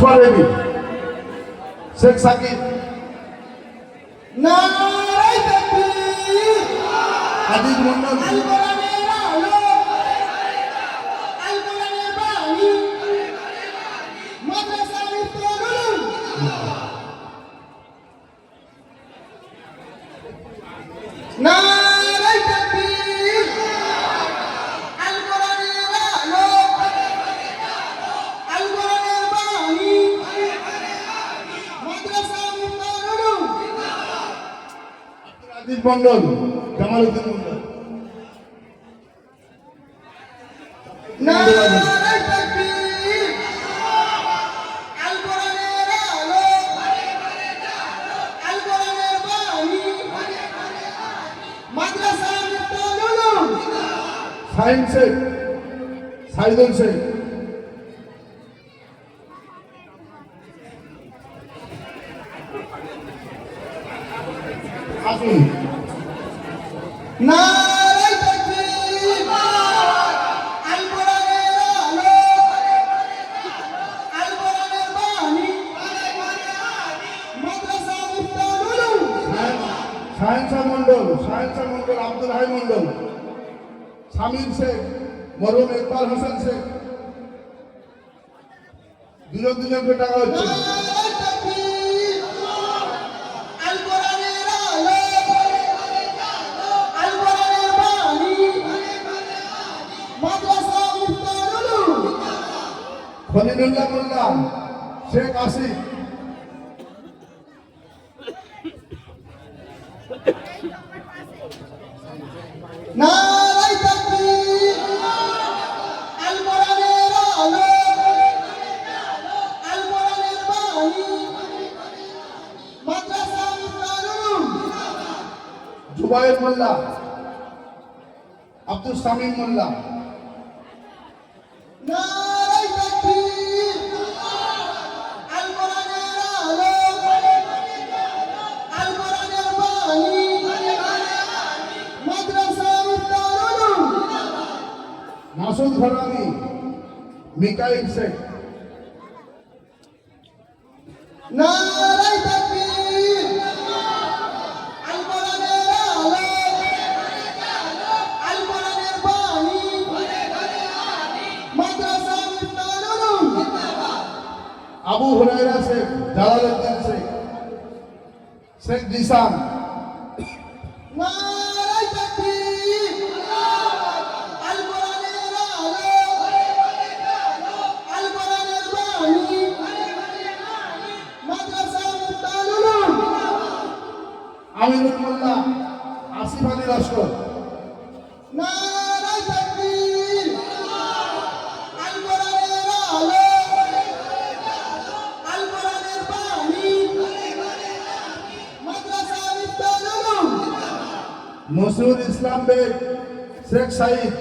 সোয়ারেবি শেখ সাকিব তাকবীর হাদিস মন্ডল মাদ্রাসা মিফতুল উলুম। সাইন শেখ সাইদুল শেখ। মিফতুল উলুম সায়েন্সা মন্ডল সায়েন্সা মন্ডল আব্দুল হাই মন্ডল সামির শেখ মরহুম ইকবাল হোসেন শেখ। দুজন দুজনকে টাকা হচ্ছে। খলিলুল্লাহ মোল্লা শেখ আসিফ। জুবাইর মোল্লা আব্দুল সামিম মোল্লা। নারাই মাসুদ ঘরামি মিকাইল শেখ। নারাই তাকবীর আল কোরআনের আলো। আল কোরআনের বাণী। মাদ্রাসা মিফতুল আবু হুরায়রা শেখ জালালউদ্দিন শেখ। শেখ জিসান ইসলাম বেগ শেখ সাইদ।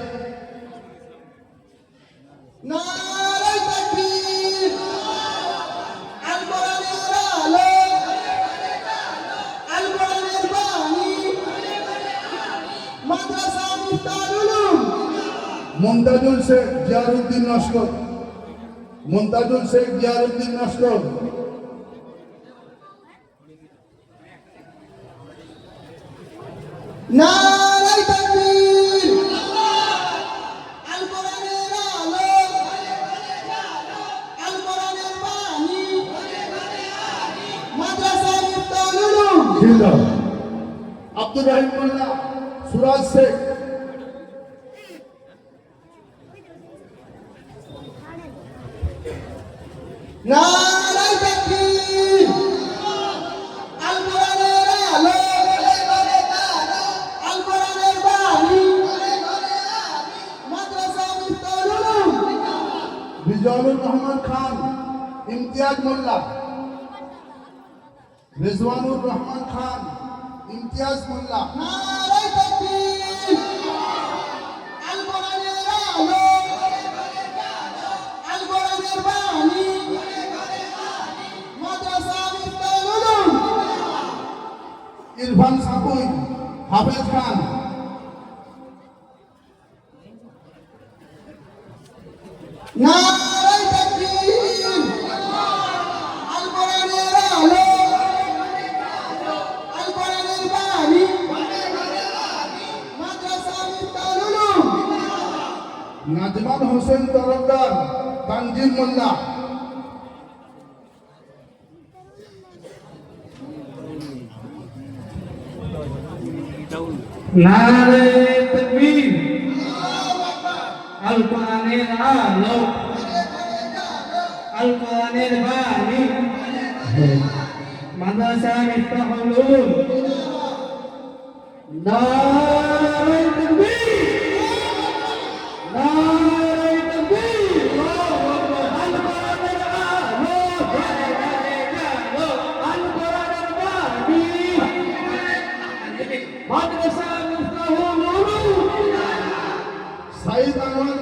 মাদ্রাসা মুমতাজুল শেখ জিয়ারুদ্দিন নস্কর মুমতাজুল শেখ জিয়ারুদ্দিন নস্কর নারাই জিন্দাবাদ আব্দুর রহিম মোল্লা সুরাজ শেখ। নারাই তাকবীর আল কোরআনের আলো আল কোরআনের বাণী মিফতুল উলুম রিজওয়ানুর রহমান খান, ইমতিয়াজ মোল্লা। রিজওয়ানুর রহমান খান ইমতিয়াজ মোল্লা। নারাই তাকবীর আল কোরআনের আলো তানজিম মোল্লা নারে তকবীর। আল কোরআনের আলো। আল কোরআনের বাণী মাদ্রাসা মিফতাহুল উলুম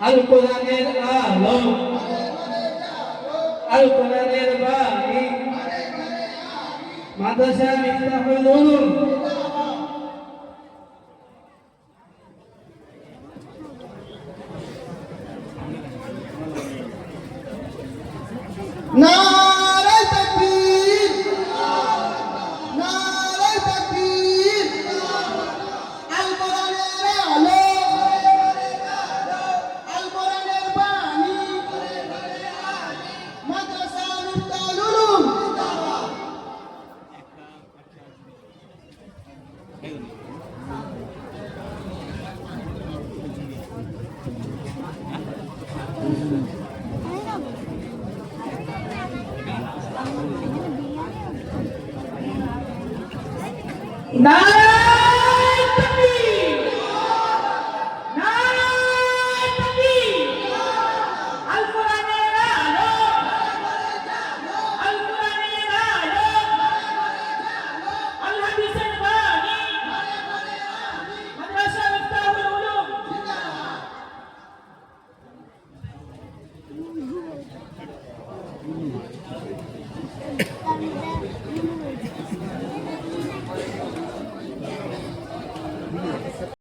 আল কোরআনের আলো আল কোরআনের বাণী মাদ্রাসা মিফতাহুল উলুম